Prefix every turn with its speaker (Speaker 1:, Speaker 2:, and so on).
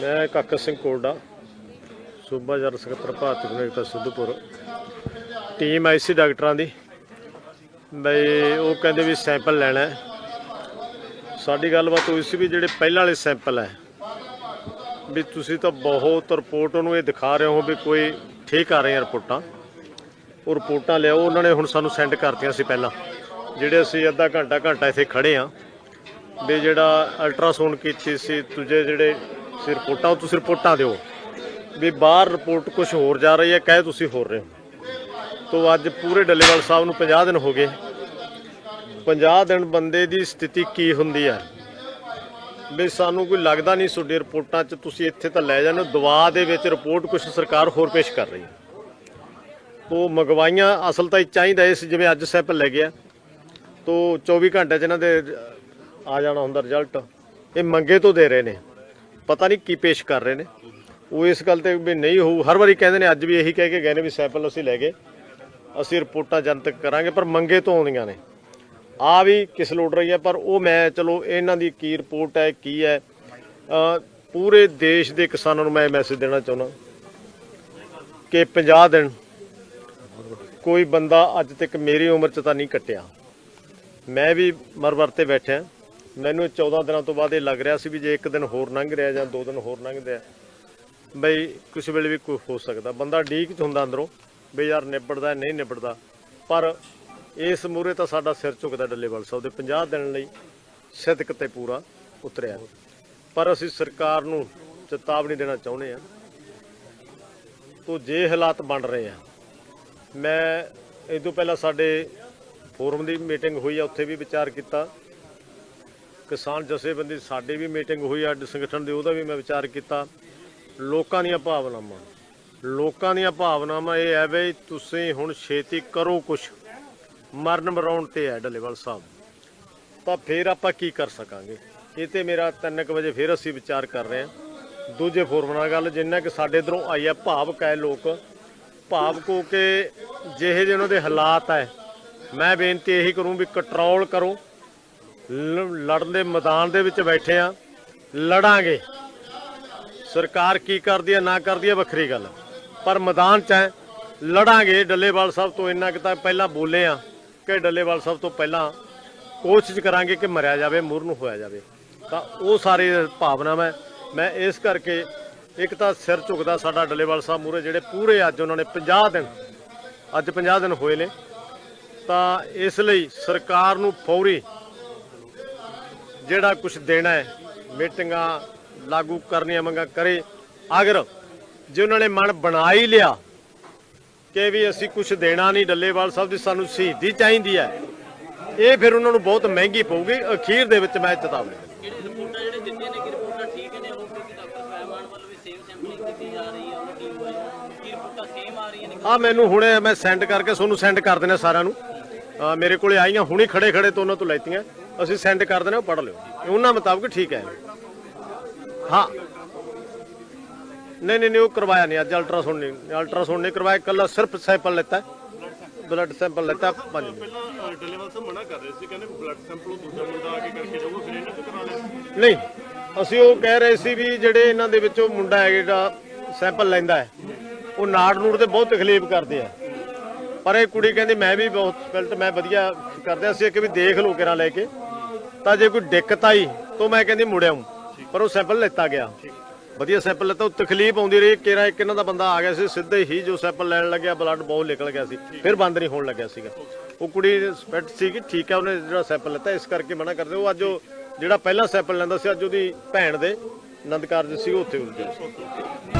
Speaker 1: ਮੈਂ ਕਾਕਾ ਸਿੰਘ ਕੋਲਡਾ, ਸੂਬਾ ਜਰ ਸਕੱਤਰ ਭਾਰਤੀ ਕਮੇਟੀ ਸਿੱਧੂਪੁਰ। ਟੀਮ ਆਈ ਸੀ ਡਾਕਟਰਾਂ ਦੀ। ਬਈ ਉਹ ਕਹਿੰਦੇ ਵੀ ਸੈਂਪਲ ਲੈਣਾ ਹੈ। ਸਾਡੀ ਗੱਲਬਾਤ ਹੋਈ ਸੀ ਵੀ ਜਿਹੜੇ ਪਹਿਲਾਂ ਵਾਲੇ ਸੈਂਪਲ ਹੈ, ਵੀ ਤੁਸੀਂ ਤਾਂ ਬਹੁਤ ਰਿਪੋਰਟ ਉਹਨੂੰ ਇਹ ਦਿਖਾ ਰਹੇ ਹੋ ਵੀ ਕੋਈ ਠੀਕ ਆ ਰਹੀਆਂ ਰਿਪੋਰਟਾਂ। ਉਹ ਰਿਪੋਰਟਾਂ ਲਿਆਓ, ਉਹਨਾਂ ਨੇ ਹੁਣ ਸਾਨੂੰ ਸੈਂਡ ਕਰਤੀਆਂ ਸੀ ਪਹਿਲਾਂ। ਜਿਹੜੇ ਅਸੀਂ ਅੱਧਾ ਘੰਟਾ ਘੰਟਾ ਇੱਥੇ ਖੜੇ ਆ ਵੀ ਜਿਹੜਾ ਅਲਟਰਾਸਾਊਂਡ ਕੀਤੀ ਸੀ ਤੁਝੇ ਜਿਹੜੇ ਸੀ ਰਿਪੋਰਟਾਂ, ਤੁਸੀਂ ਰਿਪੋਰਟਾਂ ਦਿਓ। ਵੀ ਬਾਹਰ ਰਿਪੋਰਟ ਕੁਝ ਹੋਰ ਜਾ ਰਹੀ ਹੈ, ਕਹਿ ਤੁਸੀਂ ਹੋਰ ਰਹੇ ਹੋ। ਤੋਂ ਅੱਜ ਪੂਰੇ ਡੱਲੇਵਾਲ ਸਾਹਿਬ ਨੂੰ 50 ਦਿਨ ਹੋ ਗਏ। 50 ਦਿਨ ਬੰਦੇ ਦੀ ਸਥਿਤੀ ਕੀ ਹੁੰਦੀ ਹੈ? ਵੀ ਸਾਨੂੰ ਕੋਈ ਲੱਗਦਾ ਨਹੀਂ ਤੁਹਾਡੀ ਰਿਪੋਰਟਾਂ 'ਚ, ਤੁਸੀਂ ਇੱਥੇ ਤਾਂ ਲੈ ਜਾਂਦੇ ਹੋ। ਦਵਾ ਦੇ ਵਿੱਚ ਰਿਪੋਰਟ ਕੁਝ ਸਰਕਾਰ ਹੋਰ ਪੇਸ਼ ਕਰ ਰਹੀ ਹੈ। ਤੋਂ ਮੰਗਵਾਈਆਂ ਅਸਲ ਤਾਂ ਇਹ ਚਾਹੀਦਾ ਇਸ ਜਿਵੇਂ ਅੱਜ ਸੈਂਪਲ ਲੈ ਗਿਆ। ਤੋਂ 24 ਘੰਟੇ 'ਚ ਇਹਨਾਂ ਦੇ ਆ ਜਾਣਾ ਹੁੰਦਾ ਰਿਜ਼ਲਟ ਇਹ ਮੰਗੇ ਤੋਂ ਦੇ ਰਹੇ ਨੇ। ਪਤਾ ਨਹੀਂ ਕੀ ਪੇਸ਼ ਕਰ ਰਹੇ ਨੇ। ਉਹ ਇਸ ਗੱਲ ਤੇ ਵੀ ਨਹੀਂ ਹੋਊ। ਹਰ ਵਾਰੀ ਕਹਿੰਦੇ ਨੇ, ਅੱਜ ਵੀ ਇਹੀ ਕਹਿ ਕੇ ਗਏ ਨੇ ਵੀ ਸੈਂਪਲ ਅਸੀਂ ਲੈ ਗਏ। ਅਸੀਂ ਰਿਪੋਰਟਾਂ ਜਨਤਕ ਕਰਾਂਗੇ, ਪਰ ਮੰਗੇ ਤੋਂ ਆਉਂਦੀਆਂ ਨੇ। ਆ ਵੀ ਕਿਸ ਲੋੜ ਰਹੀ ਹੈ, ਪਰ ਉਹ ਮੈਂ, ਚਲੋ, ਇਹਨਾਂ ਦੀ ਕੀ ਰਿਪੋਰਟ ਹੈ, ਕੀ ਹੈ। ਪੂਰੇ ਦੇਸ਼ ਦੇ ਕਿਸਾਨਾਂ ਨੂੰ ਮੈਂ ਮੈਸੇਜ ਦੇਣਾ ਚਾਹੁੰਦਾ। ਕਿ 50 ਦਿਨ ਕੋਈ ਬੰਦਾ ਅੱਜ ਤੱਕ ਮੇਰੀ ਉਮਰ 'ਚ ਤਾਂ ਨਹੀਂ ਕੱਟਿਆ। ਮੈਂ ਵੀ ਮਰ-ਮਰ ਤੇ ਬੈਠਿਆ। ਮੈਨੂੰ 14 ਦਿਨਾਂ ਤੋਂ ਬਾਅਦ ਇਹ ਲੱਗ ਰਿਹਾ ਸੀ ਵੀ ਜੇ ਇੱਕ ਦਿਨ ਹੋਰ ਲੰਘ ਰਿਹਾ ਜਾਂ ਦੋ ਦਿਨ ਹੋਰ ਲੰਘਦੇ ਆ, ਬਈ ਕਿਸੇ ਵੇਲੇ ਵੀ ਕੋਈ ਹੋ ਸਕਦਾ। ਬੰਦਾ ਡੀਕ ਚ ਹੁੰਦਾ ਅੰਦਰੋਂ ਵੀ ਯਾਰ ਨਿਬੜਦਾ ਨਹੀਂ ਨਿਬੜਦਾ। ਪਰ ਇਸ ਮੂਰੇ ਤਾਂ ਸਾਡਾ ਸਿਰ ਝੁਕਦਾ ਡੱਲੇਵਾਲ ਸਾਹਿਬ ਦੇ 50 ਦਿਨ ਲਈ ਸਿੱਧਕ ਤੇ ਪੂਰਾ ਉਤਰਿਆ। ਪਰ ਅਸੀਂ ਸਰਕਾਰ ਨੂੰ ਚੇਤਾਵਨੀ ਦੇਣਾ ਚਾਹੁੰਦੇ ਆ ਤੋ ਜੇ ਹਾਲਾਤ ਬਣ ਰਹੇ ਆ, ਮੈਂ ਇਹ ਤੋਂ ਪਹਿਲਾਂ ਸਾਡੇ ਫੋਰਮ ਦੀ ਮੀਟਿੰਗ ਹੋਈ ਆ, ਉੱਥੇ ਵੀ ਵਿਚਾਰ ਕੀਤਾ। ਕਿਸਾਨ ਜਥੇਬੰਦੀ ਸਾਡੀ ਵੀ ਮੀਟਿੰਗ ਹੋਈ ਆ ਸੰਗਠਨ ਦੀ, ਉਹਦਾ ਵੀ ਮੈਂ ਵਿਚਾਰ ਕੀਤਾ। ਲੋਕਾਂ ਦੀਆਂ ਭਾਵਨਾਵਾਂ। ਲੋਕਾਂ ਦੀਆਂ ਭਾਵਨਾਵਾਂ ਇਹ ਹੈ ਵੀ ਤੁਸੀਂ ਹੁਣ ਛੇਤੀ ਕਰੋ ਕੁਛ। ਮਰਨ ਮਰਾਉਣ ਤੇ ਹੈ ਡੱਲੇਵਾਲ ਸਾਹਿਬ। ਤਾਂ ਫਿਰ ਆਪਾਂ ਕੀ ਕਰ ਸਕਾਂਗੇ? ਇਹ ਤੇ ਮੇਰਾ 3:00 ਵਜੇ ਫਿਰ ਅਸੀਂ ਵਿਚਾਰ ਕਰ ਰਹੇ ਹਾਂ। ਦੂਜੇ ਫੋਰਮ ਨਾਲ ਗੱਲ, ਜਿੰਨਾ ਕਿ ਸਾਡੇ ਇਧਰੋਂ ਆਈ ਹੈ ਭਾਵਕ ਹੈ ਲੋਕ। ਭਾਵਕ ਹੋ ਕੇ ਜਿਹੇ ਜਿਹੇ ਉਹਨਾਂ ਦੇ ਹਾਲਾਤ ਹੈ। ਮੈਂ ਬੇਨਤੀ ਇਹੀ ਕਰੂੰ ਵੀ ਕੰਟਰੋਲ ਕਰੋ। ਲੜਨ ਦੇ ਮੈਦਾਨ ਦੇ ਵਿੱਚ ਬੈਠੇ ਆ। ਲੜਾਂਗੇ। ਸਰਕਾਰ ਕੀ ਕਰਦੀ ਹੈ, ਨਾ ਕਰਦੀ ਹੈ, ਵੱਖਰੀ ਗੱਲ। ਪਰ ਮੈਦਾਨ 'ਚ ਹੈ। ਲੜਾਂਗੇ। ਡੱਲੇਵਾਲ ਸਾਹਿਬ ਤੋਂ ਇੰਨਾ ਕਿ ਤਾਂ ਪਹਿਲਾਂ ਬੋਲੇ ਆ ਕਿ ਡੱਲੇਵਾਲ ਸਾਹਿਬ ਤੋਂ ਪਹਿਲਾਂ ਕੋਸ਼ਿਸ਼ ਕਰਾਂਗੇ ਕਿ ਮਰਿਆ ਜਾਵੇ, ਮੁਰ ਨੂੰ ਹੋਇਆ ਜਾਵੇ। ਤਾਂ ਉਹ ਸਾਰੇ ਭਾਵਨਾਵਾਂ ਮੈਂ ਮੈਂ ਇਸ ਕਰਕੇ ਇੱਕ ਤਾਂ ਸਿਰ ਝੁਕਦਾ ਸਾਡਾ ਡੱਲੇਵਾਲ ਸਾਹਿਬ ਮੂਰੇ ਜਿਹੜੇ ਪੂਰੇ ਅੱਜ ਉਹਨਾਂ ਨੇ 50 ਦਿਨ, ਅੱਜ 50 ਦਿਨ ਹੋਏ ਨੇ। ਤਾਂ ਇਸ ਲਈ ਸਰਕਾਰ ਨੂੰ ਫੌਰੀ ਜਿਹੜਾ ਕੁਝ ਦੇਣਾ ਹੈ ਮੀਟਿੰਗਾਂ ਲਾਗੂ ਕਰਨੀਆਂ ਮੰਗਾ ਕਰੇ। ਅਗਰ ਜੇ ਉਹਨਾਂ ਨੇ ਮਨ ਬਣਾ ਹੀ ਲਿਆ ਕਿ ਵੀ ਅਸੀਂ ਕੁਝ ਦੇਣਾ ਨਹੀਂ ਡੱਲੇਵਾਲ ਸਾਹਿਬ ਦੀ ਸਾਨੂੰ ਸ਼ਹੀਦੀ ਚਾਹੀਦੀ ਹੈ ਇਹ ਫਿਰ ਉਹਨਾਂ ਨੂੰ ਬਹੁਤ ਮਹਿੰਗੀ ਪਊਗੀ। ਅਖੀਰ ਦੇ ਵਿੱਚ ਮੈਂ ਚੇਤਾਵਨੀ ਦਿੰਦਾ।
Speaker 2: ਜਿਹੜੇ ਰਿਪੋਰਟਾਂ ਜਿਹੜੇ ਦਿੱਤੀਆਂ ਨੇ ਕਿ ਰਿਪੋਰਟਾਂ ਠੀਕ ਨੇ? ਉਹ ਕਿਉਂਕਿ ਡਾਕਟਰ ਸਵੈਮਾਨ ਵੱਲੋਂ ਵੀ ਸੇਮ ਸੈਂਪਲਿੰਗ ਕੀਤੀ ਜਾ ਰਹੀ ਹੈ ਉਹ ਕੀ ਹੋਇਆ? ਕੀ ਰਿਪੋਰਟਾਂ ਸੇਮ ਆ ਰਹੀਆਂ ਨੇ?
Speaker 1: ਆ ਮੈਨੂੰ ਹੁਣੇ ਮੈਂ ਸੈਂਡ ਕਰਕੇ ਤੁਹਾਨੂੰ ਸੈਂਡ ਕਰ ਦੇਣਾ ਸਾਰਿਆਂ ਨੂੰ। ਮੇਰੇ ਕੋਲੇ ਆਈਆਂ ਹੁਣੇ ਖੜੇ ਖੜੇ ਤੋਂ ਉਹਨਾਂ ਤੋਂ ਲੈਤੀਆਂ। ਅਸੀਂ ਸੈਂਡ ਕਰ ਦੇਣਾ ਉਹ ਪੜ ਲਿਓ। ਉਹਨਾਂ ਮੁਤਾਬਕ ਠੀਕ ਹੈ। ਹਾਂ। ਨਹੀਂ ਨਹੀਂ ਨਹੀਂ ਉਹ ਕਰਵਾਇਆ ਨਹੀਂ ਅੱਜ ਅਲਟਰਾਸਾਊਂਡ ਨਹੀਂ। ਅਲਟਰਾਸਾਊਂਡ ਨਹੀਂ ਕਰਵਾਇਆ ਕੱਲਾ ਸਿਰਫ ਸੈਂਪਲ ਲੈਤਾ। ਬਲੱਡ ਸੈਂਪਲ ਲੈਤਾ ਪੰਜ
Speaker 3: ਪਹਿਲਾਂ ਡੱਲੇਵਾਲ ਸਾਹਿਬ ਮਨਾ ਕਰ ਰਹੇ ਸੀ ਕਹਿੰਦੇ ਬਲੱਡ ਸੈਂਪਲ ਦੂਜਾ ਮੁੰਡਾ ਆ ਕੇ ਕਰਕੇ ਜਾਊਗਾ ਫਿਰ ਇਹਨਾਂ ਤੋਂ ਕਰਾ ਲਿਆ?
Speaker 1: ਨਹੀਂ ਅਸੀਂ ਉਹ ਕਹਿ ਰਹੇ ਸੀ ਵੀ ਜਿਹੜੇ ਇਹਨਾਂ ਦੇ ਵਿੱਚੋਂ ਮੁੰਡਾ ਹੈ ਜਿਹੜਾ ਸੈਂਪਲ ਲੈਂਦਾ ਹੈ ਉਹ ਨਾੜ ਨੂੜ ਤੇ ਬਹੁਤ ਤਕਲੀਫ ਕਰਦੇ ਆ। ਪਰ ਇਹ ਕੁੜੀ ਕਹਿੰਦੀ ਮੈਂ ਵੀ ਬਹੁਤ ਫਿਲਟ ਮੈਂ ਵਧੀਆ ਕਰਦਿਆ ਸੀ ਕਿ ਵੀ ਦੇਖ ਲਓ ਕਿਰਾਂ ਲੈ ਕੇ। ਤਾਂ ਜੇ ਕੋਈ ਦਿੱਕਤ ਆਈ ਤਾਂ ਮੈਂ ਕਹਿੰਦੀ ਮੁੜਿਆ ਹੂੰ। ਪਰ ਉਹ ਸੈਂਪਲ ਲੈਤਾ ਗਿਆ। ਵਧੀਆ ਸੈਂਪਲ ਲੈਤਾ ਉਹ ਤਕਲੀਫ ਆਉਂਦੀ ਰਹੀ। ਕਿਰਾਂ ਇੱਕ ਇਹਨਾਂ ਦਾ ਬੰਦਾ ਆ ਗਿਆ ਸੀ ਸਿੱਧੇ ਹੀ ਜੋ ਸੈਂਪਲ ਲੈਣ ਲੱਗਿਆ ਬਲੱਡ ਬਹੁਤ ਨਿਕਲ ਗਿਆ ਸੀ। ਫਿਰ ਬੰਦ ਨਹੀਂ ਹੋਣ ਲੱਗਿਆ ਸੀਗਾ। ਉਹ ਕੁੜੀ ਸਪੈਕਟ ਸੀ ਕਿ ਠੀਕ ਹੈ ਉਹਨੇ ਜਿਹੜਾ ਸੈਂਪਲ ਲੈਤਾ ਇਸ ਕਰਕੇ ਮਨਾ ਕਰਦੇ। ਉਹ ਅੱਜ ਉਹ ਜਿਹੜਾ ਪਹਿਲਾ ਸੈਂਪਲ ਲੈਂਦਾ ਸੀ ਅੱਜ ਉਹਦੀ ਭੈਣ ਦੇ ਆਨੰਦ ਕਾਰਜ ਸੀ ਉੱਥੇ ਸੀ